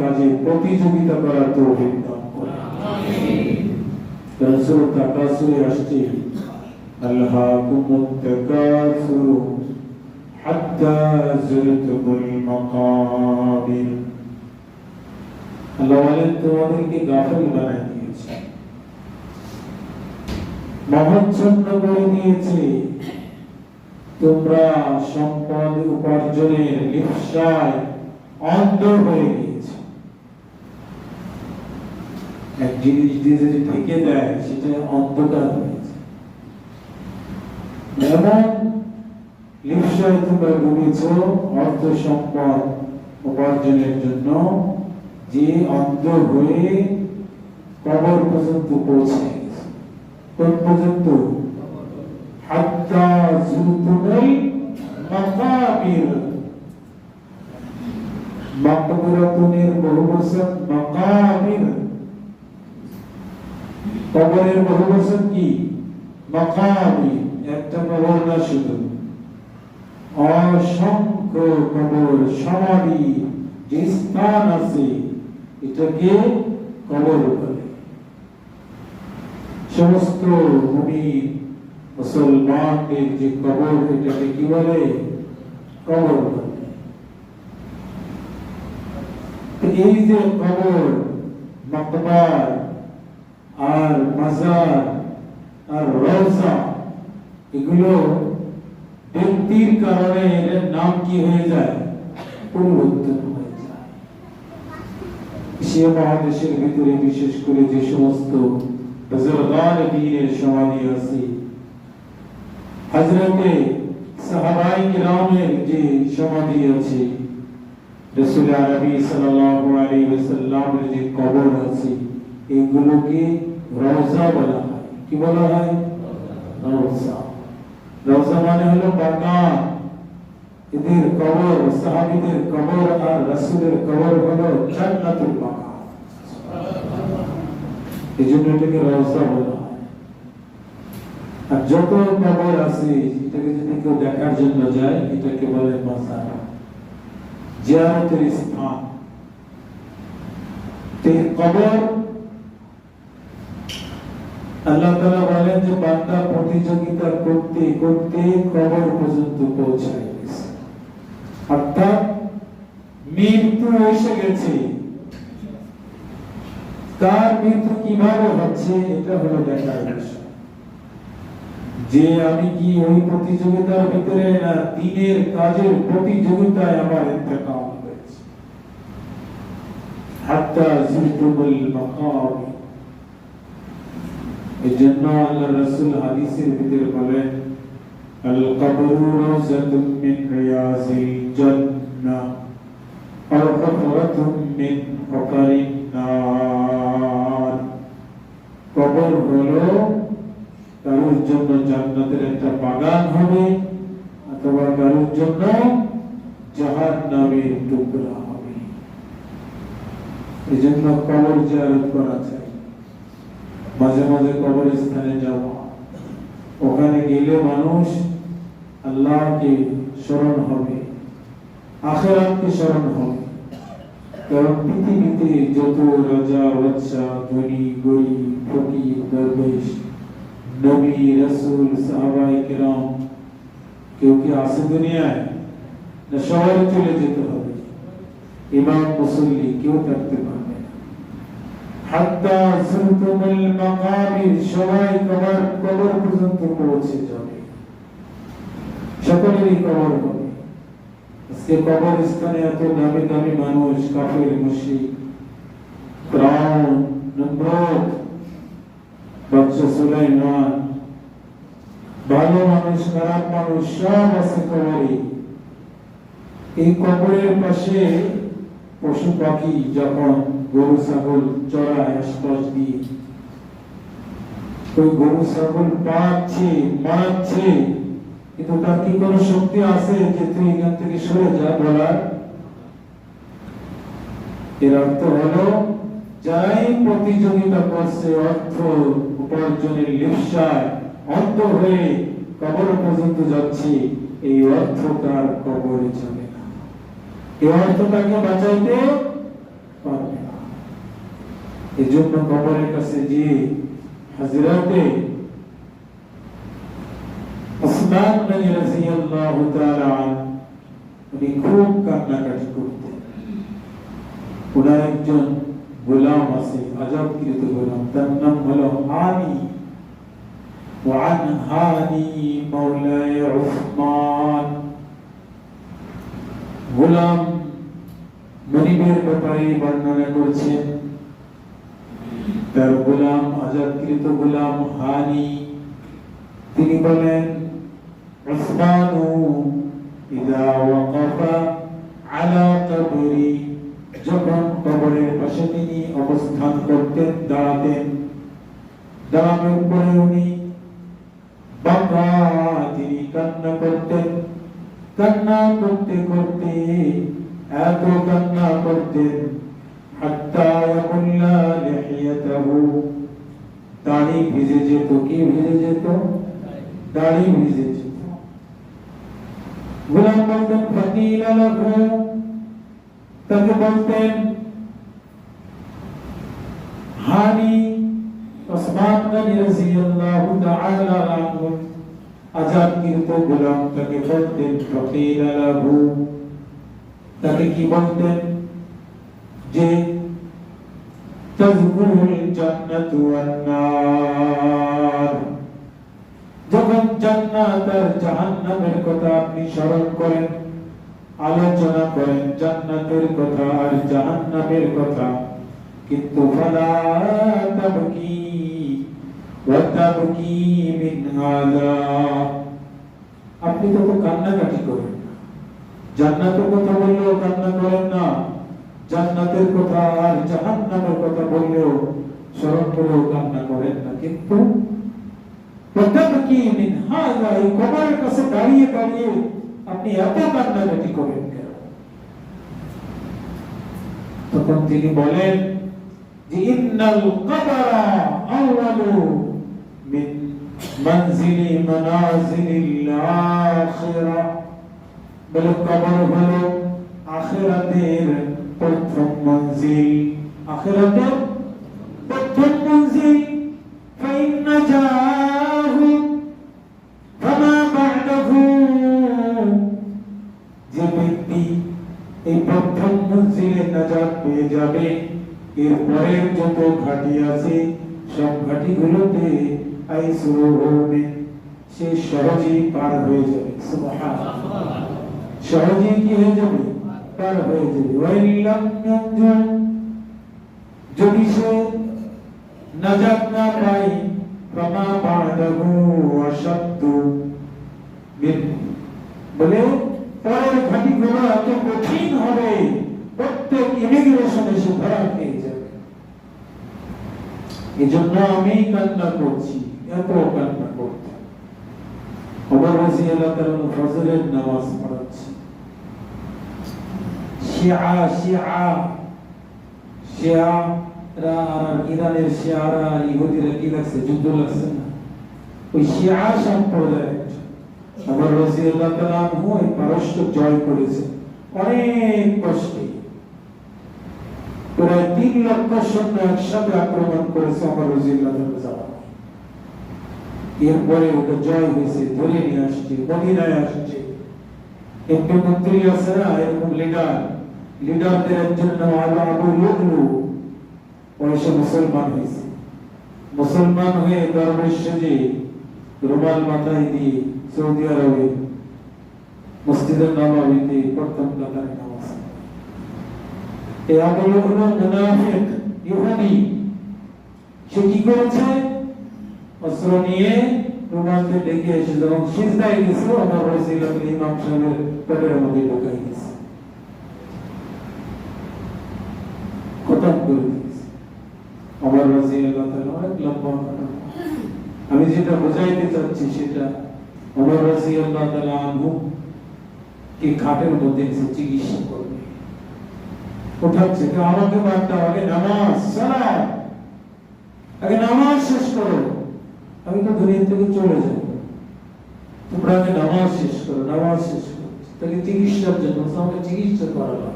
কাজে প্রতিযোগিতা করার তৌফিক দান করে রসুল তাকাসুরে আসছে। তাকাসুর হাত্তা যুরতুমুল মাকাবির। আল্লাহ তোমাদেরকে বানাই দিয়েছে। মহচ্ছন্ন করে দিয়েছে। তোমরা সম্পদ উপার্জনের লিপ্সায় অন্ধ হয়ে এক জিনিস দিয়ে যদি ঢেকে দেয়, সেটা অন্ধকার হয়েছে উপার্জনের জন্য, যে অন্ধ হয়ে কবর পর্যন্ত পৌঁছে কোন পর্যন্ত? মাকবরাতুনের বহুবচন মাকাবির। কবরের বহুবচন কি? মাকাবির একটা কবর না শুধু? অসংখ্য কবর, সমাধি, যে স্থান আছে, এটাকে কবর বলে। সমস্ত মুমিন, মুসলমানদের যে কবর, এটাকে কি বলে? কবর এই যে কবর মকবার আর মাজার আর রওজা এগুলো ব্যক্তির কারণে এর নাম কি হয়ে যায়? পরিবর্তন হয়ে যায়। এশিয়া মহাদেশের ভিতরে বিশেষ করে যে সমস্ত বুজুর্গান দ্বীনের সমাধি আছে, হযরতে সাহাবায়ে কিরামের যে সমাধি আছে, রাসূল আরবি সাল্লাল্লাহু আলাইহি ওয়াসাল্লামের যে কবর আছে, এগুলোকে রওজা বলা হয়। কি বলা হয়? রওজা। রওজা মানে হলো বাগান এদের কবর, সাহাবীদের কবর আর রাসূলের কবর হলো জান্নাতুল বাগান এই জন্য এটাকে রওজা বলা আর যত কবর আছে, এটাকে যদি কেউ দেখার জন্য যায়, এটাকে বলে মাজার জিয়ারতের স্থান। কবর আল্লাহ বলেন যে, বান্দা প্রতিযোগিতা করতে করতে কবর পর্যন্ত পৌঁছায় গেছে। অর্থাৎ মৃত্যু এসে গেছে। মৃত্যু কীভাবে হচ্ছে, এটা হলো দেখার যে আমি কি ওই প্রতিযোগিতার ভিতরে না, দিনের কাজের প্রতিযোগিতায় আমার ইন্তেকাল হয়েছে। হাত্তা মাকাম। এই জন্য আল্লাহ রাসূল হাদিসের ভিতরে বলেন আল কবরু রাওজাতুম মিন রিয়াজিল জান্নাহ আও হুফরাতুম মিন হুফারিন নার কবর হলো কারোর জন্য জান্নাতের একটা বাগান হবে অথবা কারোর জন্য জাহান্নামের টুকরা হবে এই জন্য কবর জিয়ারত করা চাই মাঝে মাঝে কবর স্থানে যাওয়া ওখানে গেলে মানুষ আল্লাহকে স্মরণ হবে, আখেরাতকে স্মরণ হবে। কারণ পৃথিবীতে যত রাজা, বাদশা, ধনী, গরিব, ফকির, দরবেশ, নবী, রসুল সাহাবাই কিরাম, কেউ কি আসে দুনিয়ায়? না সবাই চলে যেতে হবে। ইমাম, মুসল্লি কেউ থাকতে পারবে না। হাত্তা জুলতুমুল মাকাবির সবাই কবর কবর পর্যন্ত পৌঁছে যাবে। সকলেরই কবর হবে। আজকে কবর স্থানে এত দামি দামি মানুষ, কাফের, মুশরিক ফিরাউন নমরুদ, বাদশা সুলাইমান, ভালো মানুষ, খারাপ মানুষ, সব আছে কবরে। এই কবরের পাশে পশু পাখি যখন গরু, ছাগল চড়ায় আশপাশ দিয়ে। ওই গরু, ছাগল পাচ্ছে মারছে কিন্তু তার কি কোনো শক্তি আছে যে তুই এখান থেকে সরে যা বলার? এর অর্থ হলো যারাই প্রতিযোগিতা করছে, অর্থ উপার্জনের লিপ্সায় অন্ধ হয়ে কবর পর্যন্ত যাচ্ছে, এই অর্থ তার কবরে যাবে না। এই অর্থটাকে বাঁচাইতে পারবে না এই জন্য কবরের কাছে যে হাজিরাতে ওসমান গনি রাদিয়াল্লাহু তাআলা আনহু উনি খুব কান্নাকাটি করতেন ওনার একজন গোলাম আছে আজাবকৃত গোলাম তার নাম হলো হানি وعن هاني مولاي عثمان গোলাম মনিবের ব্যাপারে বর্ণনা করেছেন তার গোলাম, আজাদকৃত গোলাম হানি। তিনি বলেন উসমানু ইদা ওয়াকাফা আলা কবরি। যখন কবরের পাশে তিনি অবস্থান করতেন, দাঁড়াতেন, দাঁড়ানোর পরে উনি তিনি কান্না করতেন। কান্না করতে করতে, এত কান্না করতেন হাত্তা ইয়াকুল্লা লিহিয়াতাহু দাড়ি ভিজে যেত কি ভিজে যেত দাড়ি ভিজে যেত গোলাম বলতেন ফাকিলা লাহু তাকে বলতেন হানি ওসমান গনি রাদিয়াল্লাহু তাআলা আনহু আজাদ কৃত গোলাম তাকে বলতেন ফাকিলা লাহু তাকে কি বলতেন যে যখন জান্নাত আর জাহান্নামের কথা আপনি স্মরণ করেন, আলোচনা করেন, জান্নাতের কথা আর জাহান্নামের কথা, কিন্তু আপনি তো কান্নাকাটি করেন জান্নাতের কথা বললেও কান্না করেন না। জান্নাতের কথা আর জাহান্নামের কথা বললেও স্মরণ করেও কান্না করেন না। কিন্তু কেন? তখন তিনি বলেন আখিরাতের প্রথম মঞ্জিল আখিরাতের প্রথম মঞ্জিল এই প্রথম মঞ্জিলে নাজাত পেয়ে যাবে এরপরের যত ঘাটি আছে, সব ঘাটিগুলোতে আই শুরু সে সহজেই পার হয়ে যাবে। সুবহানাল্লাহ। সহজেই কি হয়ে যাবে? পার হয়ে যাবে যদি সে না পায় মিন বলে পরের এত কঠিন হবে প্রত্যেক ইমিগ্রেশনে সে ধরা খেয়ে যাবে এই জন্য আমি কান্না করছি এত কান্না করতে ওমর রাজি আল্লাহ তাআলা ফজরের নামাজ পড়াচ্ছে শিয়া শিয়া শিয়া রা আর ইরানের শিয়ারা, ইহুদিরা কি লাগছে? যুদ্ধ লাগছে না। ওই শিয়া সম্প্রদায় আমার রাদিয়াল্লাহু তাআলা আনহু এই পারস্য জয় করেছে। অনেক কষ্টে। প্রায় তিন লক্ষ সৈন্য একসাথে আক্রমণ করেছে আমার রাদিয়াল্লাহু তাআলা এরপরে ওটা জয় হয়েছে, ধরে নিয়ে আসছে, মদিনায় আসছে। একটু মন্ত্রী আছে না, এরকম লিডার লিডারদের আবু লুকলু ওইসব মুসলমান হয়েছে। মুসলমান হয়ে দরবেশ সেজে রুমাল মাথায় দিয়ে সৌদি আরবে, মসজিদের নবাবিতে প্রথম কাতারে নামাজ আবুল হলো মুনাফিক ইহুদি, সে কি করেছে? অস্ত্র নিয়ে রুমালকে ডেকে এসে যখন সিজদায় গেছে আমার রসিলাম ইমাম সাহেবের পেটের মধ্যে ঢুকাই গেছে খতম করে আমার অনেক লম্বা ঘটনা আমি যেটা বোঝাইতে চাচ্ছি সেটা, আমার তাআলা আনহু কি খাটের মধ্যে এসে চিকিৎসা করবে। উঠাচ্ছে আমাকে নামাজ সালাম আগে নামাজ শেষ করো। আমি তো দুনিয়া থেকে চলে যাব। তোমরা আগে নামাজ শেষ করো, নামাজ শেষ করো। তাকে চিকিৎসার জন্য আমাকে চিকিৎসা করা লাগবে কিন্তু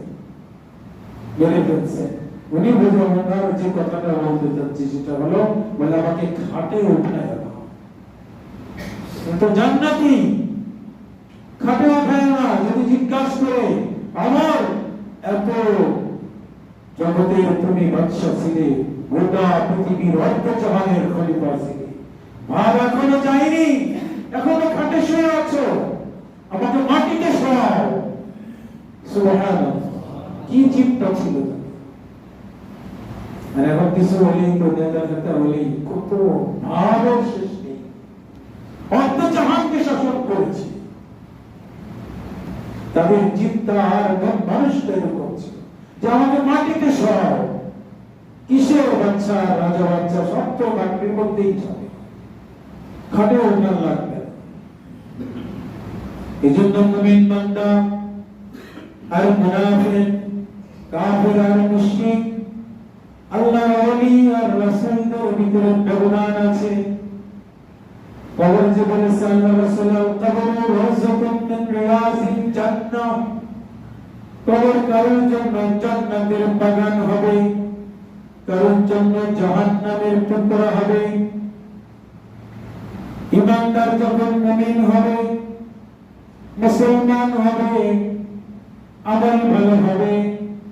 মেরে ফেলছে উনি বুঝে ওনার যে কথাটা বলতে চাচ্ছি সেটা হলো, বলে আমাকে খাটে উঠায় দাও। তো জান্নাতি। খাটে উঠায় না, যদি জিজ্ঞাসা করে, আমার এত জগতের তুমি বাদশা ছিলে, গোটা পৃথিবীর অর্ধ জাহানের খলিফা ছিলে। ভাব এখনও যায়নি, এখনও খাটে শুয়ে আছো। আমাকে মাটিতে শোয়াও সুবহানাল্লাহ। কি চিন্তা তার? আর এখন কিছু হলেই তো নেতা নেতা হলেই কত ভালো শেষ নেই। শাসন করেছে। তাদের চিন্তা আর মন মানুষটা এরকম ছিল যে আমাকে মাটিতে সরাও। কিসের বাচ্চা, রাজা বাচ্চা, সব তো মাটির মধ্যেই যাবে খাটে ওঠার লাগবে। এই জন্য মুমিন বান্দা, আর মুনাফিক কাফির আর মুশরিক আল্লাহ ওলি আর রাসূলদের ভিতরে আছে। কবর যে বলেছে আল্লাহ রাসূল কবর রাযাকুম মিন রিয়াজিল জান্নাহ কবর জান্নাতের বাগান হবে, কারোর জন্য জাহান্নামের টুকরা হবে। ইমানদার যখন মুমিন হবে, মুসলমান হবে, আমল ভালো হবে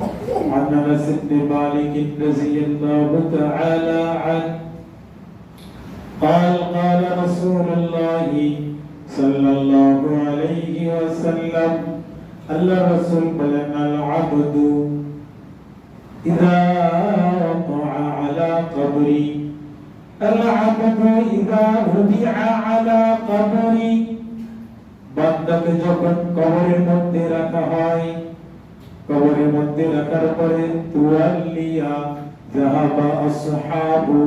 এসেছে عن انس بن مالك رضي الله تعالى عنه قال قال رسول الله صلى الله عليه وسلم الله رسول بلن العبد إذا وقع على قبري العبد إذا وضع على قبري বান্দাকে যখন কবরের মধ্যে রাখা হয় কবরের মধ্যে রাখার পরে তুয়াল্লিয়া যাহাবা আসহাবু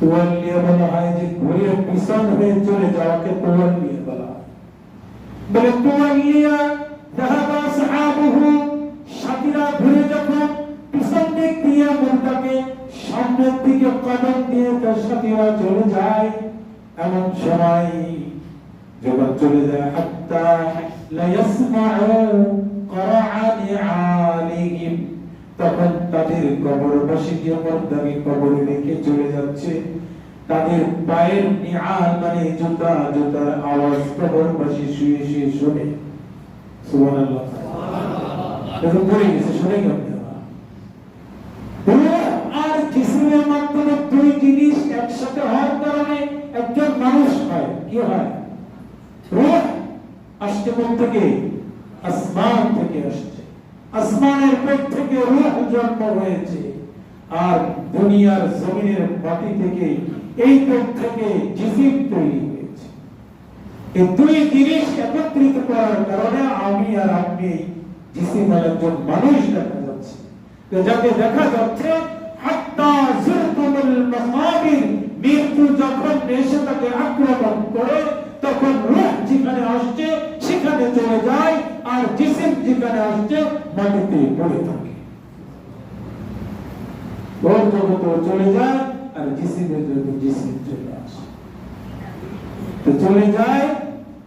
তুয়াল্লিয়া বলা হয় যে ঘুরে পিছন হয়ে চলে যাওয়াকে তুয়াল্লিয়া বলা হয় বলে তুয়াল্লিয়া যাহাবা আসহাবুহু সাথীরা ঘুরে যখন পিছন দিক দিয়ে মনটাকে সামনের দিকে কদম দিয়ে তার সাথীরা চলে যায় এমন সময় যখন চলে যায় হাত্তা লা ইয়াসমাউ করাআনি আলিহিম তখন তাদের কবরবাসী যে মর্দামি কবরে রেখে চলে যাচ্ছে। তাদের পায়ের নিআল মানে জুতা, জুতার আওয়াজ কবরবাসী শুয়ে শুয়ে শুনে। আর। জিসমের মাধ্যমে জিনিস একসাথে হওয়ার কারণে একজন মানুষ হয়। কি হয়? আসছে কোন থেকে আসমান থেকে আসছে। আসমানের পেট থেকে রূহ জন্ম হয়েছে। আর দুনিয়ার জমিনের মাটি থেকে এই পেট থেকে জিসিম তৈরি হয়েছে। এই দুই জিনিস একত্রিত করার কারণে আমি আর আপনি জিসিম একজন মানুষ দেখা যাচ্ছে। যাকে দেখা যাচ্ছে মৃত্যু যখন এসে তাকে আক্রমণ করে, তখন রূহ যেখানে আসছে সেখানে চলে যায় আর জিসিম যেখানে আসছে, মাটিতে পড়ে থাকে। ওর চলে যায় আর জিসিমের জন্য জিসিম চলে আসে। তো চলে যায়,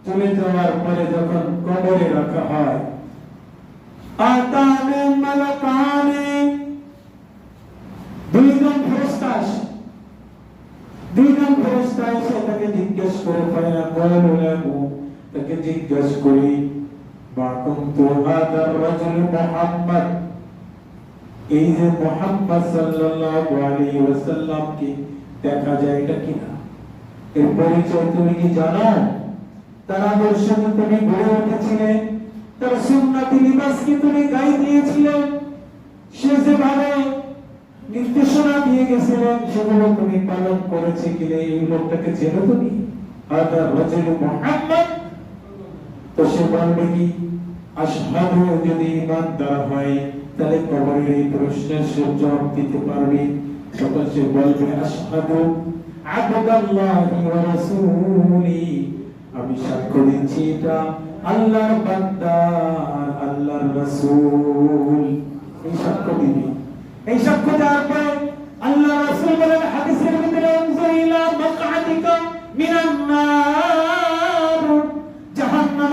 চলে যাওয়ার পরে যখন কবরে রাখা হয় আতানে মালাকানে দুইজন ফেরেশতা আসে। দুইজন ফেরেশতা এসে তাকে জিজ্ঞেস করে, ফাইনা কয়লু লাহু তাকে জিজ্ঞেস করি এই যে কি যেভাবে নির্দেশনা দিয়ে গেছিলেন, সেগুলো তুমি পালন করেছে কিনা? এই লোকটাকে চেনো তুমি? মুহাম্মদ? তো সে কি আশহাদু যদি ইমানদার হয়, তাহলে কবরের এই প্রশ্নের সে জবাব দিতে পারবে। তখন সে বলবে, আশহাদু আবদাল্লাহি ওয়া রাসূলি। আমি সাক্ষ্য দিচ্ছি এটা আল্লাহর বান্দা আর আল্লাহর রাসূল। এই সাক্ষ্য দিবি। এই সাক্ষ্য দেওয়ার পরে আল্লাহ রাসূল বলেন, হাদিসের ভিতরে উনজুর ইলা মাকআদিকা মিনান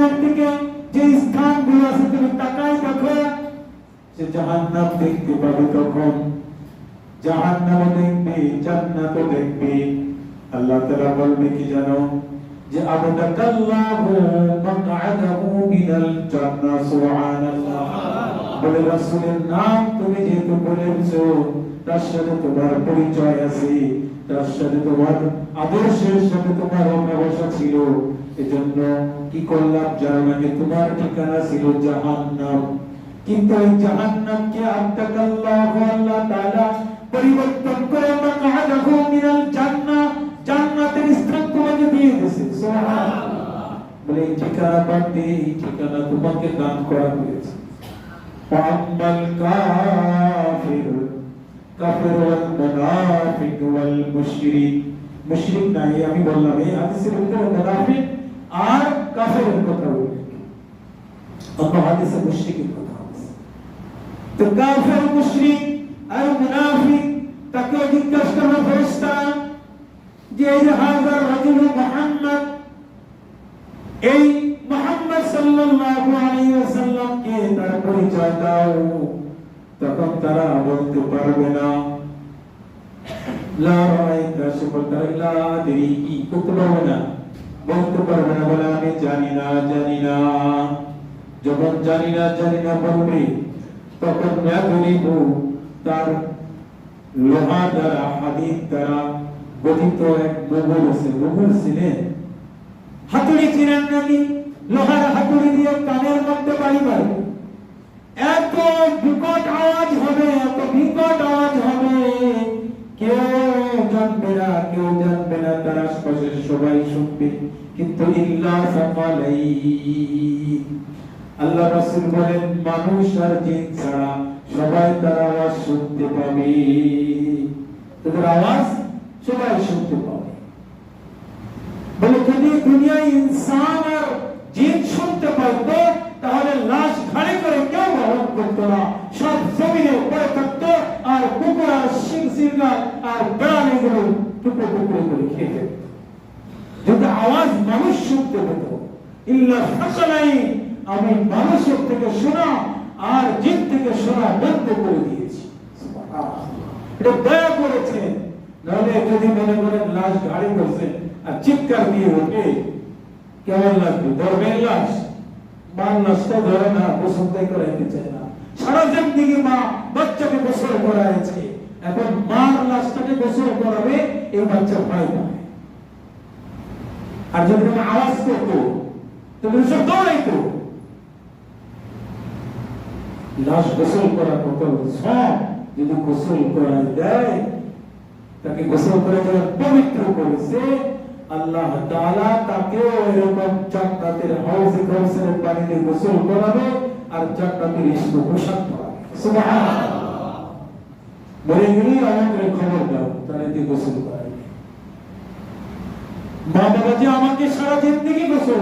জাহান্নামের দিকে যে স্থানগুলো আছে, তুমি তাকাই দেখো। সে জাহান্নাম দেখতে পাবে তখন জাহান্নাম দেখবে জান্নাত দেখবে। আল্লাহ তাআলা বলবে কি জানো? যে আবদাকাল্লাহু মাকআদাহু মিনাল জান্নাহ সুবহানাল্লাহ। বলে, রাসূলের নাম তুমি যেহেতু বলেছ তার সাথে তোমার পরিচয় আছে তার সাথে তোমার আদর্শের সাথে তোমার অম্যাবসা ছিল। এজন্য কি করলাম জাহান্নামে তোমার ঠিকানা ছিল জাহান্নাম। কিন্তু এই জাহান্নামকে আত্মাকাল্লাহু আল্লাহ তাআলা পরিবর্তন করে ঠিকানা তোমাকে দান করা হয়েছে। ফাম্মাল কাফের ওয়াল মুনাফিক ওয়াল মুশরিক মুশরিক নাই আমি বললাম এই হাদিসের ভিতরে মুনাফিক আর কাফেরের কথা উল্লেখ অন্য হাদিসে মুশরিকের কথা আছে তো কাফের মুশরিক আর মুনাফিক তাকে জিজ্ঞাসা করবে ফেরেশতা যে এই যে হাজার রাজুল মুহাম্মদ এই মুহাম্মদ সাল্লাল্লাহু আলাইহি ওয়াসাল্লামকে তার পরিচয় দাও তখন তারা বলতে পারবে না। পারবে, না? বলে জানি না যখন তখন তার দ্বারা গঠিত এক মোগল আছে। মোগল ছিলেন। হাতুড়ি চিনেন নাকি? লোহার হাতুড়ি দিয়ে কানের মধ্যে মারবে এত বিকট আওয়াজ হবে, এত বিকট আওয়াজ হবে। কেউ জানবে না, কেউ জানবে না তার সবাই শুনবে। কিন্তু ইল্লা আল্লাহ বলেন, মানুষ আর জিন ছাড়া সবাই তার আওয়াজ শুনতে পাবে। তাদের আওয়াজ সবাই শুনতে পাবে। বলে, যদি দুনিয়ায় ইনসান আর জিন শুনতে পারতো তাহলে লাশ ঘাড়ে করে কেউ না সব জমিনে পড়ে আর কুকুর সিং সিংহা আর বেড়াল টুকরো টুকরো করে খেয়ে যদি আওয়াজ মানুষ শুনতে পেত, ইল্লা ফাসালাই আমি মানুষের থেকে শোনা আর জিন থেকে শোনা বন্ধ করে দিয়েছি। এটা দয়া করেছেন নাহলে যদি মনে করেন লাশ গাড়ি করছে আর চিৎকার দিয়ে ওঠে, কেমন লাগবে? ধরবেন লাশ? মার লাশটা ধরে না গোসলটাই করাইতে চায় না। সারা জিন্দিগি মা বাচ্চাকে গোসল করাইছে, এখন মার লাশটাকে গোসল করাবে, এই বাচ্চা ভয় পায় আর যদি তুমি আওয়াজ করতো, তুমি সব দৌড়াইতো। লাশ গোসল করা কত সব যদি গোসল করা দেয়, তাকে গোসল করে যারা পবিত্র করেছে, আল্লাহ তাআলা তাকেও এরকম জান্নাতের হাউজে কাউসারের পানিতে গোসল করাবে আর জান্নাতের ইস্ক পোশাক পরাবে সুবহানাল্লাহ। মরে গেলেই আমাদের খবর দাও, তাহলে দিয়ে গোসল করাবে। মা বাবা যে আমাকে সারা জিন্দগি গোসল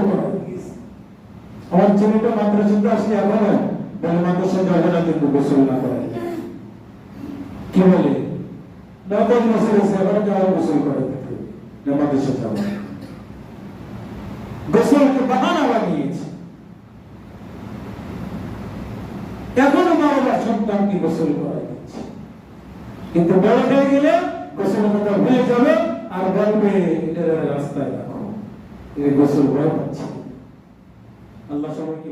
এখনও মা বাবার সন্তানকে গোসল করা যাচ্ছে কিন্তু বড় হয়ে গেলে গোসল কথা হয়ে যাবে আর বলবে এটা রাস্তায় রাখো। গোসল ভয় পাচ্ছে আল্লাহ সবাইকে